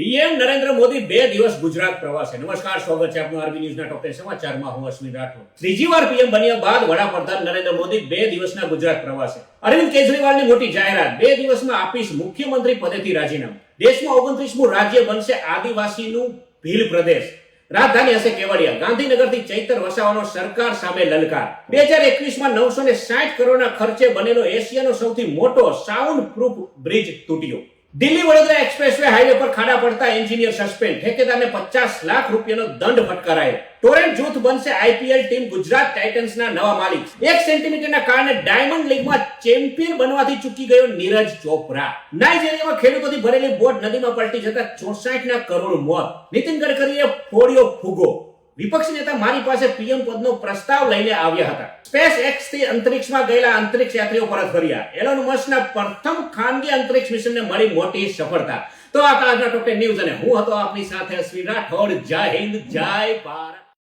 PM Narendra Modi બે દિવસ ગુજરાત પ્રવાસે. નમસ્કાર, સ્વાગત છે આપનું આરબી ન્યૂઝના ટોપ સમાચારમાં. હું અશ્વિન રાઠોડ. ત્રીજી વાર પીએમ બન્યા બાદ વડાપ્રધાન નરેન્દ્ર મોદી બે દિવસના ગુજરાત પ્રવાસે. અરવિંદ કેજરીવાલની મોટી જાહેરાત. બે દિવસમાં આપીશ મુખ્યમંત્રી પદેથી રાજીનામું. દેશમાં ઓગણત્રીસમું રાજ્ય બનશે આદિવાસીનું ભીલ પ્રદેશ. રાજધાની હશે કેવડિયા. ગાંધીનગરથી ચૈતર વસાવાનો સરકાર સામે લલકાર. બે હજાર એકવીસમાં નવસો ને સાઠ કરોડના ખર્ચે બનેલો એશિયાનો સૌથી મોટો સાઉન્ડ પ્રૂફ બ્રિજ તૂટ્યો. દિલ્હી વડોદરા એક્સપ્રેસવે હાઈવે પર ખાડા પડતા એન્જિનિયર સસ્પેન્ડ. ઠેકેદારને પચાસ લાખ રૂપિયાનો દંડ ફટકારાયો. ટોરેન્ટ જૂથ બનશે આઈપીએલ ટીમ ગુજરાત ટાઇટન્સના નવા માલિક. એક સેન્ટીમીટરના કારણે ડાયમંડ લીગમાં ચેમ્પિયન બનવાથી ચૂકી ગયો નીરજ ચોપરા. નાઇજેરિયામાં ખેડૂતોથી ભરેલી બોટ નદીમાં પલટી જતા ચોસાઠ ના કરોડ મોત. નીતિન ગડકરીએ ફોડ્યો ફુગો. વિપક્ષી નેતા મારી પાસે પીએમ પદનો પ્રસ્તાવ લઈને આવ્યા હતા. સ્પેસ એક્સથી અંતરિક્ષમાં ગયેલા અંતરિક્ષ યાત્રીઓ પરત ફર્યા. એલોન મસ્કના પ્રથમ ખાનગી અંતરિક્ષ મિશનને મળી મોટી સફળતા. તો આ હતા આજના ન્યૂઝ અને હું હતો આપની સાથે શ્રી રાઠોડ. જય હિન્દ, જય ભારત.